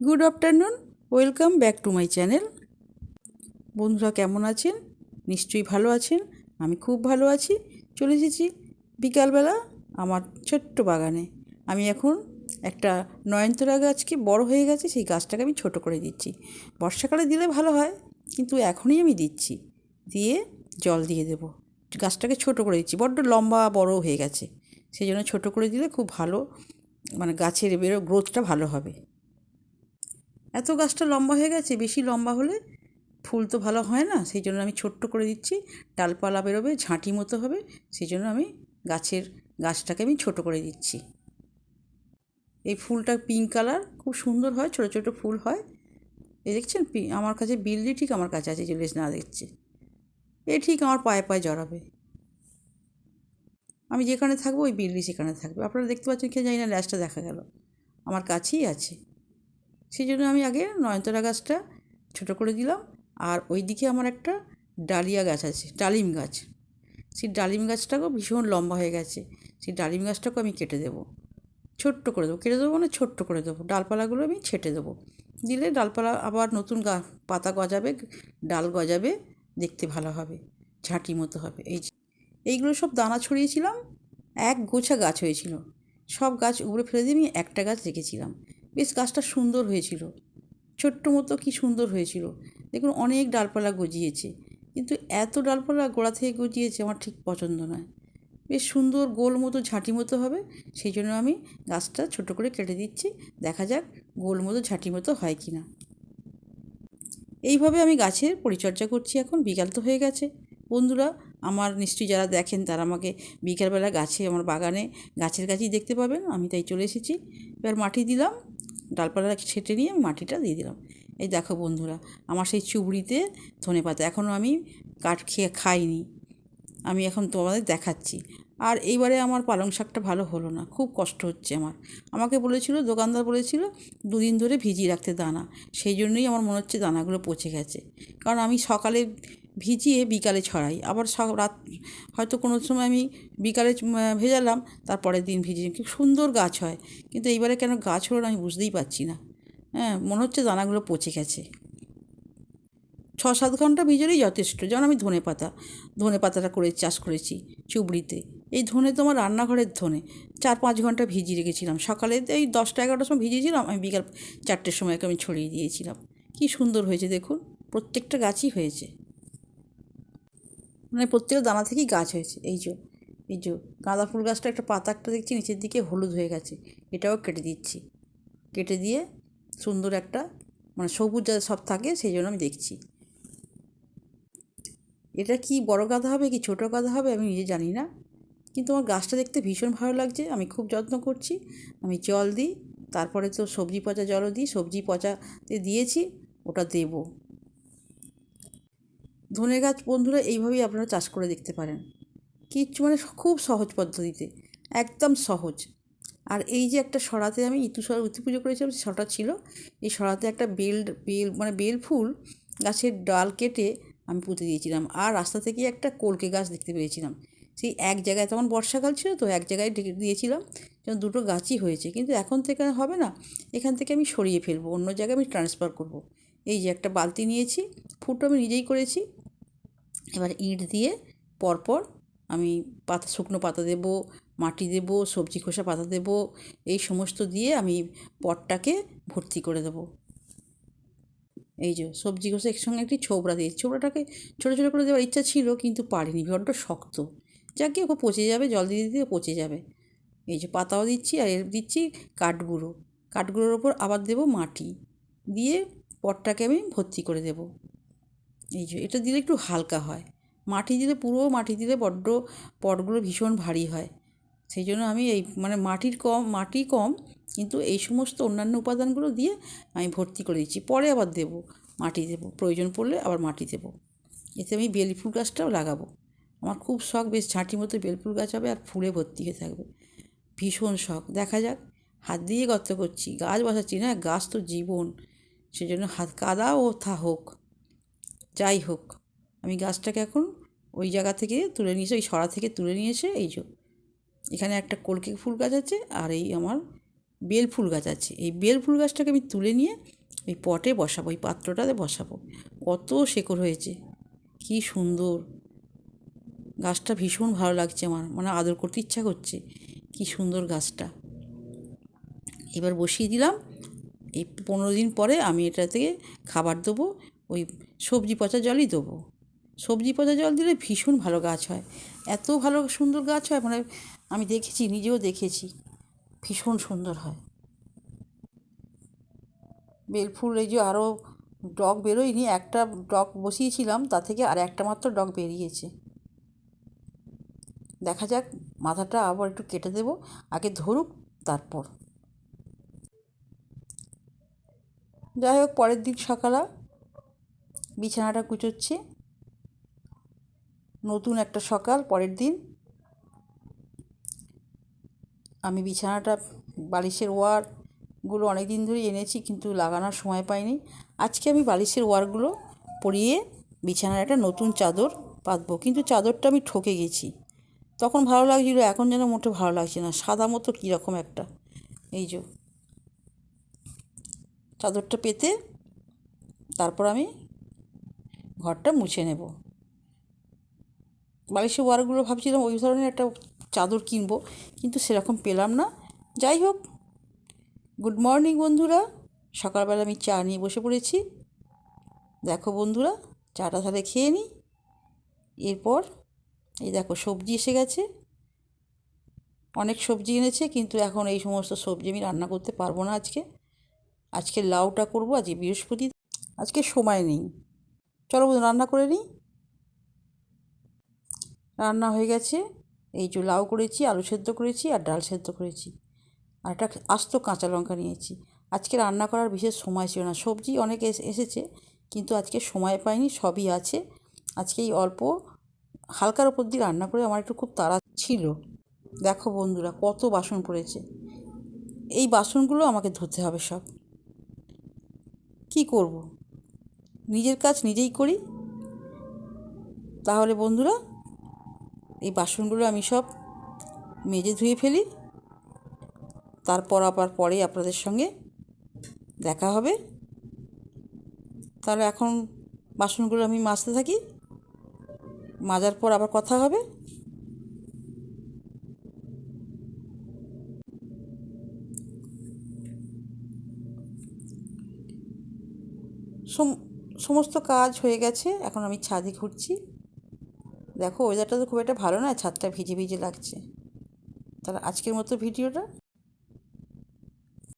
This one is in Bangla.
Good afternoon welcome back to my channel বন্ধুরা, কেমন আছেন? নিশ্চয়ই ভালো আছেন। আমি খুব ভালো আছি। চলে এসেছি বিকালবেলা আমার ছোট্ট বাগানে। আমি এখন একটা নয়নতরা গাছকে বড় হয়ে গেছে, সেই গাছটাকে আমি ছোট করে দিচ্ছি। বর্ষাকালে দিলে ভালো হয়, কিন্তু এখনই আমি দিচ্ছি। দিয়ে জল দিয়ে দেব। গাছটাকে ছোট করে দিচ্ছি। বড্ড লম্বা, বড় হয়ে গেছে। সেই জন্য ছোটো করে দিলে খুব ভালো মানে গাছের বেরো গ্রোথটা ভালো হবে। এত গাছটা লম্বা হয়ে গেছে, বেশি লম্বা হলে ফুল তো ভালো হয় না, সেই জন্য আমি ছোট্ট করে দিচ্ছি। ডালপালা বেরোবে, ঝাঁটি মতো হবে, সেই জন্য আমি গাছের গাছটাকে আমি ছোট করে দিচ্ছি। এই ফুলটা পিঙ্ক কালার, খুব সুন্দর হয়, ছোটো ছোটো ফুল হয়। এই দেখছেন আমার কাছে বিল্লি ঠিক আমার কাছে আছে যে লেস না দেখছে। এ ঠিক আমার পায়ে পায়ে জড়াবে। আমি যেখানে থাকব, ওই বিল্লি সেখানে থাকবে। আপনারা দেখতে পাচ্ছেন কে জানি না, ল্যাসটা দেখা গেল। আমার কাছেই আছে। সেই জন্য আমি আগে নয়নতারা গাছটা ছোটো করে দিলাম। আর ওই দিকে আমার একটা ডালিয়া গাছ আছে, ডালিম গাছ। সেই ডালিম গাছটাকেও ভীষণ লম্বা হয়ে গেছে। সেই ডালিম গাছটাকেও আমি কেটে দেবো। ছোট্ট করে দেবো। কেটে দেবো মানে ছোট্ট করে দেবো। ডালপালাগুলো আমি ছেটে দেবো। দিলে ডালপালা আবার নতুন গা, পাতা গজাবে, ডাল গজাবে, দেখতে ভালো হবে। ঝাঁটি মতো হবে। এই এইগুলো সব দানা ছড়িয়েছিলাম। এক গোছা গাছ হয়েছিল। সব গাছ উপরে ফেলে দিয়ে আমি একটা গাছ রেখেছিলাম। বেশ গাছটা সুন্দর হয়েছিল। ছোট্ট মতো কি সুন্দর হয়েছিল। দেখুন, অনেক ডালপালা গজিয়েছে। কিন্তু এত ডালপালা গোড়া থেকে গজিয়েছে আমার ঠিক পছন্দ নয়। বেশ সুন্দর গোল মতো ঝাঁটি মতো হবে, সেই জন্য আমি গাছটা ছোট করে কেটে দিচ্ছি। দেখা যাক গোল মতো ঝাঁটি মতো হয় কি না। এইভাবে আমি গাছের পরিচর্যা করছি এখন। বিকাল তো হয়ে গেছে। বন্ধুরা, আমার নিশ্চয়ই যারা দেখেন, তারা আমাকে বিকালবেলা গাছে, আমার বাগানে গাছের গাছেই দেখতে পাবেন। আমি তাই চলে এসেছি। এবার মাটি দিলাম। ডালপালা ছেটে নিয়ে মাটিটা দিয়ে দিলাম। এই দেখো বন্ধুরা, আমার সেই চুবড়িতে ধনে পাতা, এখনও আমি কাঠ খেয়ে খাইনি। আমি এখন তোমাদের দেখাচ্ছি। আর এইবারে আমার পালং শাকটা ভালো হলো না, খুব কষ্ট হচ্ছে আমার। আমাকে বলেছিল, দোকানদার বলেছিল, দুদিন ধরে ভিজিয়ে রাখতে দানা। সেই জন্যই আমার মনে হচ্ছে দানাগুলো পচে গেছে। কারণ আমি সকালে ভিজিয়ে বিকালে ছড়াই। আবার রাত, হয়তো কোনো সময় আমি বিকালে ভেজালাম, তারপরের দিন ভিজিয়ে খুব সুন্দর গাছ হয়। কিন্তু এইবারে কেন গাছ হলো না আমি বুঝতেই পারছি না। হ্যাঁ মনে হচ্ছে দানাগুলো পচে গেছে। ছ সাত ঘণ্টা ভিজলেই যথেষ্ট। যেমন আমি ধনে পাতা, ধনে পাতাটা করে চাষ করেছি চুবড়িতে। এই ধনে তো আমার রান্নাঘরের ধনে। চার পাঁচ ঘণ্টা ভিজিয়ে রেখেছিলাম। সকালে এই দশটা এগারোটার সময় ভিজিয়েছিলাম, আমি বিকাল চারটের সময় আমি ছড়িয়ে দিয়েছিলাম। কি সুন্দর হয়েছে দেখুন। প্রত্যেকটা গাছই হয়েছে। মানে প্রত্যেকটা দানা থেকেই গাছ হয়েছে। এই যে এই যে, গাঁদা ফুল গাছটা একটা পাতা একটা দেখছি, নিচের দিকে হলুদ হয়ে গেছে। এটাও কেটে দিচ্ছি। কেটে দিয়ে সুন্দর একটা মানে সবুজ যাতে সব থাকে, সেই জন্য আমি দেখছি। এটা কি বড় গাঁদা হবে কি ছোটো গাঁদা হবে আমি নিজে জানি না। কিন্তু আমার গাছটা দেখতে ভীষণ ভালো লাগছে, আমি খুব যত্ন করছি। আমি জল দিই, তারপরে তো সবজি পচা জলও দিই, সবজি পচাতে দিয়েছি, ওটা দেবো। ধনে গাছ বন্ধুরা এইভাবেই আপনারা চাষ করে দেখতে পারেন। কিচ্ছু মানে খুব সহজ পদ্ধতিতে, একদম সহজ। আর এই যে একটা সরাতে আমি ইতু সরা ইতু পুজো করেছিলাম সটা ছিল। এই সরাতে একটা বেল বেল মানে বেল ফুল গাছের ডাল কেটে আমি পুঁতে দিয়েছিলাম। আর রাস্তা থেকে একটা কলকে গাছ দেখতে পেয়েছিলাম। সেই এক জায়গায়, তখন বর্ষাকাল ছিল তো, এক জায়গায় ডেকে দিয়েছিলাম। যেন দুটো গাছই হয়েছে। কিন্তু এখন থেকে হবে না। এখান থেকে আমি সরিয়ে ফেলব। অন্য জায়গায় আমি ট্রান্সফার করব। এই যে একটা বালতি নিয়েছি ফুটো আমি নিজেই করেছি। এবার ইঁট দিয়ে পরপর আমি পাতা, শুকনো পাতা দেব, মাটি দেব, সবজি খোসা, পাতা দেব, এই সমস্ত দিয়ে আমি পটটাকে ভর্তি করে দেবো। এই যে সবজি খোসা একসঙ্গে একটি ছোবড়া দিয়েছি ছোবড়াটাকে ছোটো ছোটো করে দেওয়ার ইচ্ছা ছিল কিন্তু পারিনি বড্ড শক্ত। যা যাকে ওকে পচে যাবে, জল দিয়ে দিতে পচে যাবে। এই যে পাতাও দিচ্ছি আর এর দিচ্ছি কাঠগুঁড়ো। কাঠগুঁড়োর ওপর আবার দেব মাটি। দিয়ে পটটাকে আমি ভর্তি করে দেব। এই যে, এটা দিলে একটু হালকা হয়। মাটি দিলে পুরো মাটি দিলে বড্ড, পটগুলো ভীষণ ভারী হয়। সেই জন্য আমি এই মানে মাটির কম, মাটি কম, কিন্তু এই সমস্ত অন্যান্য উপাদানগুলো দিয়ে আমি ভর্তি করে দিচ্ছি। পরে আবার দেব, মাটি দেব। প্রয়োজন পড়লে আবার মাটি দেব। এতে আমি বেল ফুল গাছটাও লাগাবো। আমার খুব শখ, বেশ ঝাঁটি মতো বেলফুল গাছ হবে আর ফুলে ভর্তি হয়ে থাকবে। ভীষণ শখ। দেখা যাক, হাত দিয়ে গর্ত করছি, গাছ বসাচ্ছি না, গাছ তো জীবন। সেজন্য হাত কাদা ও থা হোক। যাই হোক, আমি গাছটাকে এখন ওই জায়গা থেকে তুলে নিয়েছে, ওই সরা থেকে তুলে নিয়ে এসে এই যে এখানে একটা কলকে ফুল গাছ আছে আর এই আমার বেল ফুল গাছ আছে। এই বেল ফুল গাছটাকে আমি তুলে নিয়ে ওই পটে বসাবো, ওই পাত্রটাতে বসাবো। কত শেকড় হয়েছে, কি সুন্দর। গাছটা ভীষণ ভালো লাগছে আমার মানে আদর করতে ইচ্ছা করছে, কি সুন্দর গাছটা। এবার বসিয়ে দিলাম, এই পনেরো দিন পরে আমি এটা থেকে খাবার দেবো ওই সবজি পচা জলই দেবো। সবজি পচা জল দিলে ভীষণ ভালো গাছ হয়। এত ভালো সুন্দর গাছ হয় মানে আমি দেখেছি, নিজেও দেখেছি। ভীষণ সুন্দর হয়। বেলফুল এই যে আরও ডগ বেরোয়নি, একটা ডগ বসিয়েছিলাম তা থেকে আর একটা মাত্র ডগ বেরিয়েছে। দেখা যাক, মাথাটা আবার একটু কেটে দেবো, আগে ধরুক, তারপর। যাই হোক, পরের দিন সকালে বিছানাটা কুচোচ্ছি। নতুন একটা সকাল, পরের দিন। আমি বিছানাটা, বালিশের ওয়ারগুলো অনেক দিন ধরে এনেছি কিন্তু লাগানোর সময় পাইনি। আজকে আমি বালিশের ওয়ারগুলো পরিয়ে বিছানার একটা নতুন চাদর পাতবো। কিন্তু চাদরটা আমি ঠকে গেছি। তখন ভালো লাগছিল, এখন যেন মোটে ভালো লাগছে না। সাদা মতো কীরকম একটা। এই যে। চাদরটা পেতে তারপর আমি ঘরটা মুছে নেব। বালিশের ওয়ারগুলো ভাবছিলাম ওই ধরনের একটা চাদর কিনবো, কিন্তু সেরকম পেলাম না। যাই হোক, গুড মর্নিং বন্ধুরা। সকালবেলা আমি চা নিয়ে বসে পড়েছি। দেখো বন্ধুরা, চাটা তাহলে খেয়ে নিই এরপর এই দেখো সবজি এসে গেছে। অনেক সবজি এনেছে, কিন্তু এখন এই সমস্ত সবজি আমি রান্না করতে পারব না আজকে। আজকে লাউটা করব, আজকে বৃহস্পতি আজকে সময় নেই। চলো বন্ধু, রান্না করে নিই। রান্না হয়ে গেছে। এই যে লাউ করেছি, আলু সেদ্ধ করেছি আর ডাল সেদ্ধ করেছি। আর একটা আস্ত কাঁচা লঙ্কা নিয়েছি। আজকে রান্না করার বিশেষ সময় ছিল না। সবজি অনেক এসেছে, কিন্তু আজকে সময় পাইনি, সবই আছে। আজকে এই অল্প হালকার ওপর দিয়ে রান্না করে আমার একটু খুব তাড়া ছিল। দেখো বন্ধুরা, কত বাসন পড়েছে। এই বাসনগুলো আমাকে ধুতে হবে সব। কি করব? নিজের কাজ নিজেই করি। তাহলে বন্ধুরা, এই বাসনগুলো আমি সব মেজে ধুয়ে ফেলি। তারপর আবার পরে আপনাদের সঙ্গে দেখা হবে। তাহলে এখন বাসনগুলো আমি মাজতে থাকি। মাজার পর আবার কথা হবে। সমস্ত কাজ হয়ে গেছে, এখন আমি ছাদে ঘুরছি। দেখো ওয়েদারটা তো খুব একটা ভালো না ছাদটা ভিজে ভিজে লাগছে। তাহলে আজকের মতো ভিডিওটা।